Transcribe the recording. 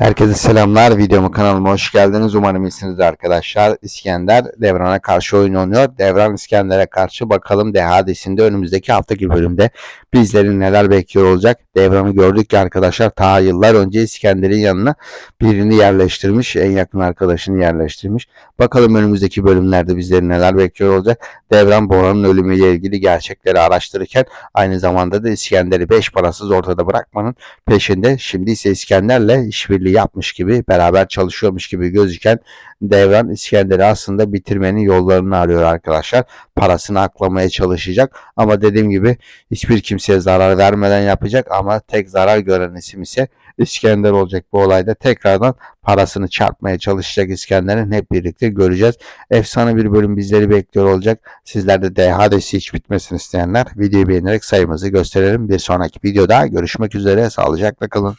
Herkese selamlar. Videomu kanalıma hoş geldiniz. Umarım iyisinizdir arkadaşlar. İskender Devran'a karşı oyun oynuyor. Devran İskender'e karşı bakalım Dehadesi'nde önümüzdeki haftaki bölümde bizlerin neler bekliyor olacak. Devran'ı gördük ki arkadaşlar ta yıllar önce İskender'in yanına birini yerleştirmiş. En yakın arkadaşını yerleştirmiş. Bakalım önümüzdeki bölümlerde bizleri neler bekliyor olacak. Devran Bora'nın ölümüyle ilgili gerçekleri araştırırken aynı zamanda da İskender'i beş parasız ortada bırakmanın peşinde. Şimdi ise İskender'le işbirliği yapmış gibi beraber çalışıyormuş gibi gözüken Devran İskender'i aslında bitirmenin yollarını arıyor arkadaşlar. Parasını aklamaya çalışacak ama dediğim gibi hiçbir kimseye zarar vermeden yapacak ama tek zarar gören isim ise İskender olacak bu olayda. Tekrardan parasını çarpmaya çalışacak İskender'in hep birlikte göreceğiz. Efsane bir bölüm bizleri bekliyor olacak. Sizler de DHD'si hiç bitmesin isteyenler videoyu beğenerek sayımızı gösterelim. Bir sonraki videoda görüşmek üzere. Sağlıcakla kalın.